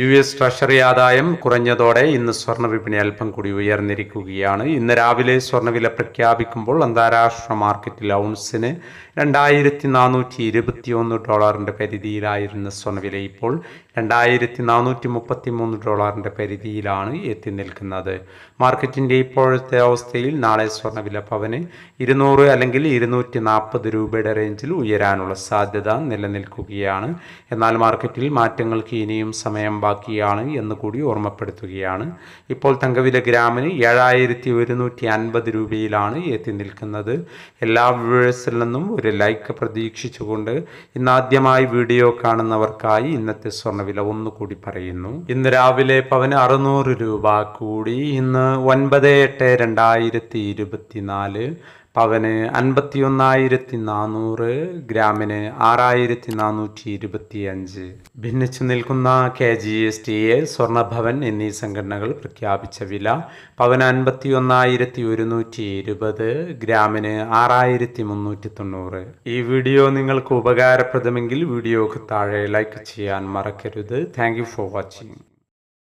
U S treasury ആദായം കുറഞ്ഞതോടെ ഇന്ന് സ്വർണ വിപണി അല്പം കൂടി ഉയർന്നിരിക്കുകയാണ്. ഇന്ന് രാവിലെ സ്വർണവില പ്രഖ്യാപിക്കുമ്പോൾ അന്താരാഷ്ട്ര മാർക്കറ്റിൽ ഔൺസിന് രണ്ടായിരത്തി നാനൂറ്റി ഇരുപത്തി ഒന്ന് ഡോളറിന്റെ പരിധിയിലായിരുന്ന സ്വർണവില ഇപ്പോൾ രണ്ടായിരത്തി നാനൂറ്റി മുപ്പത്തി മൂന്ന് ഡോളറിന്റെ പരിധിയിലാണ് എത്തി നിൽക്കുന്നത്. മാർക്കറ്റിന്റെ ഇപ്പോഴത്തെ അവസ്ഥയിൽ നാളെ സ്വർണവില പവന് ഇരുന്നൂറ് അല്ലെങ്കിൽ ഇരുന്നൂറ്റി നാൽപ്പത് രൂപയുടെ റേഞ്ചിൽ ഉയരാനുള്ള സാധ്യത നിലനിൽക്കുകയാണ്. എന്നാൽ മാർക്കറ്റിൽ മാറ്റങ്ങൾക്ക് ഇനിയും സമയം ബാക്കിയാണ് എന്ന് കൂടി ഓർമ്മപ്പെടുത്തുകയാണ്. ഇപ്പോൾ തങ്കവില ഗ്രാമിന് ഏഴായിരത്തി ഒരുന്നൂറ്റി അൻപത് രൂപയിലാണ് എത്തി നിൽക്കുന്നത്. എല്ലാ വ്യൂവേഴ്സിൽ നിന്നും ഒരു ലൈക്ക് പ്രതീക്ഷിച്ചുകൊണ്ട് ഇന്നാദ്യമായി വീഡിയോ കാണുന്നവർക്കായി ഇന്നത്തെ സ്വർണവില ഒന്നുകൂടി പറയുന്നു. ഇന്ന് രാവിലെ പവന് അറുന്നൂറ് രൂപ കൂടി. ഇന്ന് ഒൻപത് എട്ട് രണ്ടായിരത്തി ഇരുപത്തിനാല് പവന് അൻപത്തി ഒന്നായിരത്തി നാനൂറ് ഗ്രാമിന് ആറായിരത്തി നാനൂറ്റി ഇരുപത്തി അഞ്ച് ഭിന്നിച്ചു നിൽക്കുന്ന K G S T A Swarnabhavan എന്നീ സംഘടനകൾ പ്രഖ്യാപിച്ച വില പവന് അൻപത്തി ഒന്നായിരത്തി ഒരുന്നൂറ്റി ഇരുപത് ഗ്രാമിന് ആറായിരത്തി മുന്നൂറ്റി തൊണ്ണൂറ് ഈ വീഡിയോ നിങ്ങൾക്ക് ഉപകാരപ്രദമെങ്കിൽ വീഡിയോക്ക് താഴെ ലൈക്ക് ചെയ്യാൻ മറക്കരുത്. Thank for watching